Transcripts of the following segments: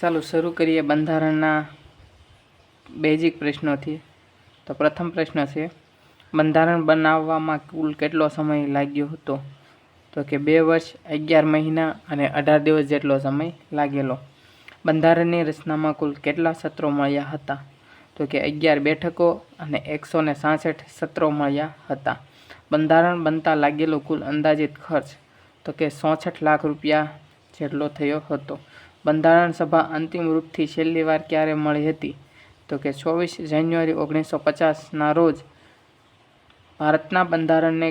ચાલો શરૂ કરીએ બંધારણના બેઝિક પ્રશ્નોથી. તો પ્રથમ પ્રશ્ન છે, બંધારણ બનાવવામાં કુલ કેટલો સમય લાગ્યો હતો? તો કે બે વર્ષ, અગિયાર મહિના અને અઢાર દિવસ જેટલો સમય લાગેલો. બંધારણની રચનામાં કુલ કેટલા સત્રો મળ્યા હતા? તો કે અગિયાર બેઠકો અને એકસો ને સાસઠ સત્રો મળ્યા હતા. બંધારણ બનતા લાગેલો કુલ અંદાજિત ખર્ચ તો કે સોસઠ લાખ રૂપિયા જેટલો થયો હતો. બંધારણ સભા અંતિમ રૂપથી છેલ્લી વાર ક્યારે મળી હતી? તો કે ચોવીસ જાન્યુઆરી ઓગણીસો પચાસના રોજ ભારતના બંધારણને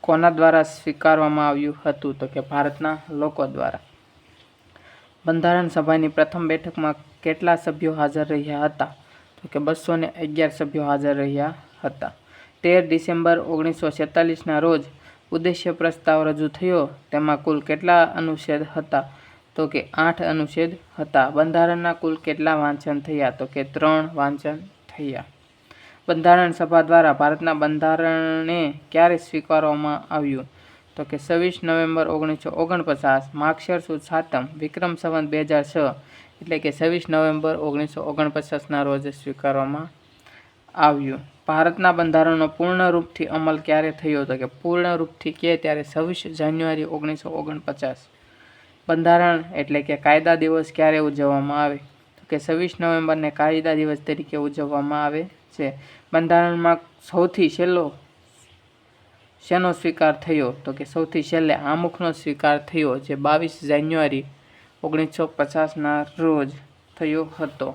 કોના દ્વારા સ્વીકારવામાં આવ્યું હતું? તો કે ભારતના લોકો દ્વારા. બંધારણ સભાની પ્રથમ બેઠકમાં કેટલા સભ્યો હાજર રહ્યા હતા? તો કે બસો ને અગિયાર સભ્યો હાજર રહ્યા હતા. તેર ડિસેમ્બર ઓગણીસો છેતાલીસના રોજ ઉદ્દેશ્ય પ્રસ્તાવ રજૂ થયો. તેમાં કુલ કેટલા અનુચ્છેદ હતા? તો કે આઠ અનુચ્છેદ હતા. બંધારણના કુલ કેટલા વાંચન થયા? તો કે ત્રણ વાંચન થયા. બંધારણ સભા દ્વારા ભારતના બંધારણને ક્યારે સ્વીકારવામાં આવ્યું? તો કે છવ્વીસ નવેમ્બર ઓગણીસો ઓગણપચાસ માક્ષર સુદ સાતમ, વિક્રમ સંવંત બે હજાર છ, એટલે કે છવ્વીસ નવેમ્બર ઓગણીસો ઓગણપચાસના રોજ સ્વીકારવામાં આવ્યું. ભારતના બંધારણનો પૂર્ણ રૂપથી અમલ ક્યારે થયો? તો કે પૂર્ણરૂપથી કે ત્યારે? છવ્વીસ જાન્યુઆરી ઓગણીસો ઓગણપચાસ. બંધારણ એટલે કે કાયદા દિવસ ક્યારે ઉજવવામાં આવે? તો કે છવ્વીસ નવેમ્બરને કાયદા દિવસ તરીકે ઉજવવામાં આવે છે. બંધારણમાં સૌથી છેલ્લો શેનો સ્વીકાર થયો? તો કે સૌથી છેલ્લે આમુખનો સ્વીકાર થયો જે બાવીસ જાન્યુઆરી ઓગણીસો પચાસના રોજ થયો હતો.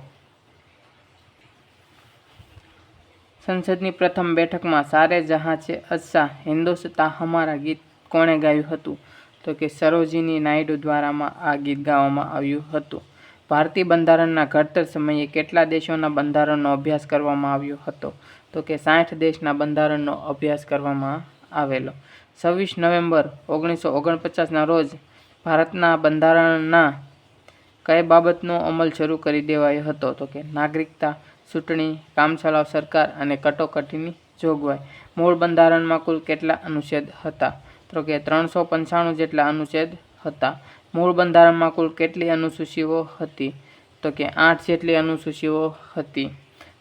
સંસદની પ્રથમ બેઠકમાં સારે જહાં છે અચ્છા હિન્દુસ્તા હમારા ગીત કોણે ગાયું હતું? તો કે સરોજીની નાયડુ દ્વારામાં આ ગીત ગાવામાં આવ્યું હતું. ભારતીય બંધારણના ઘડતર સમયે કેટલા દેશોના બંધારણનો અભ્યાસ કરવામાં આવ્યો હતો? તો કે સાઠ દેશના બંધારણનો અભ્યાસ કરવામાં આવેલો. છવ્વીસ નવેમ્બર ઓગણીસો ઓગણપચાસના રોજ ભારતના બંધારણના કઈ બાબતનો અમલ શરૂ કરી દેવાયો હતો? તો કે નાગરિકતા ચૂંટણી કામચલાઉ સરકાર અને કટોકટીની જોગવાઈ. મૂળ બંધારણમાં કુલ કેટલા અનુચ્છેદ હતા? તો કે ત્રણસો પંચાણું જેટલા અનુચ્છેદ હતા. મૂળ બંધારણમાં કુલ કેટલી અનુસૂચિઓ હતી? તો કે આઠ જેટલી અનુસૂચિઓ હતી.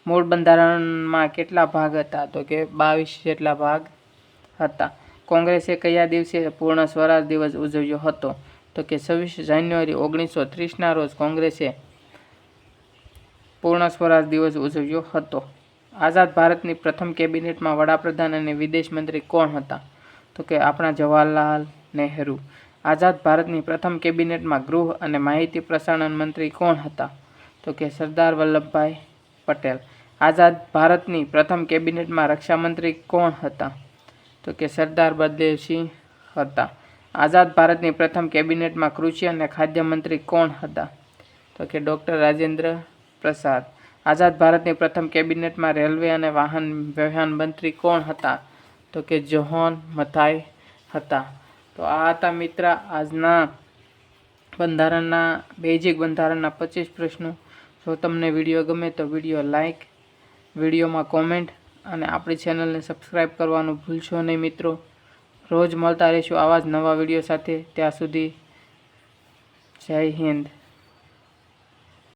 મૂળ બંધારણમાં કેટલા ભાગ હતા? તો કે બાવીસ જેટલા ભાગ હતા. કોંગ્રેસે કયા દિવસે પૂર્ણ સ્વરાજ દિવસ ઉજવ્યો હતો? તો કે છવ્વીસ જાન્યુઆરી ઓગણીસો ત્રીસના રોજ કોંગ્રેસે પૂર્ણ સ્વરાજ દિવસ ઉજવ્યો હતો. આઝાદ ભારતની પ્રથમ કેબિનેટમાં વડાપ્રધાન અને વિદેશ મંત્રી કોણ હતા? તો કે આપણા જવાહરલાલ નહેરુ. આઝાદ ભારતની પ્રથમ કેબિનેટમાં ગૃહ અને માહિતી પ્રસારણ મંત્રી કોણ હતા? તો કે સરદાર વલ્લભભાઈ પટેલ. આઝાદ ભારતની પ્રથમ કેબિનેટમાં રક્ષામંત્રી કોણ હતા? તો કે સરદાર બલદેવસિંહ હતા. આઝાદ ભારતની પ્રથમ કેબિનેટમાં કૃષિ અને ખાદ્ય મંત્રી કોણ હતા? તો કે ડૉક્ટર રાજેન્દ્ર પ્રસાદ. આઝાદ ભારતની પ્રથમ કેબિનેટમાં રેલવે અને વાહન વ્યવહાર મંત્રી કોણ હતા? તો કે જોહોન મથાઈ હતા. તો આ હતા મિત્ર આજના બંધારણના, બેઝિક બંધારણના પચીસ પ્રશ્નો. જો તમને વીડિયો ગમે તો વીડિયો લાઇક વિડીયોમાં કોમેન્ટ અને આપણી ચેનલને સબસ્ક્રાઈબ કરવાનું ભૂલશો નહીં મિત્રો. રોજ મળતા રહીશું આવા જ નવા વીડિયો સાથે. ત્યાં સુધી જય હિન્દ.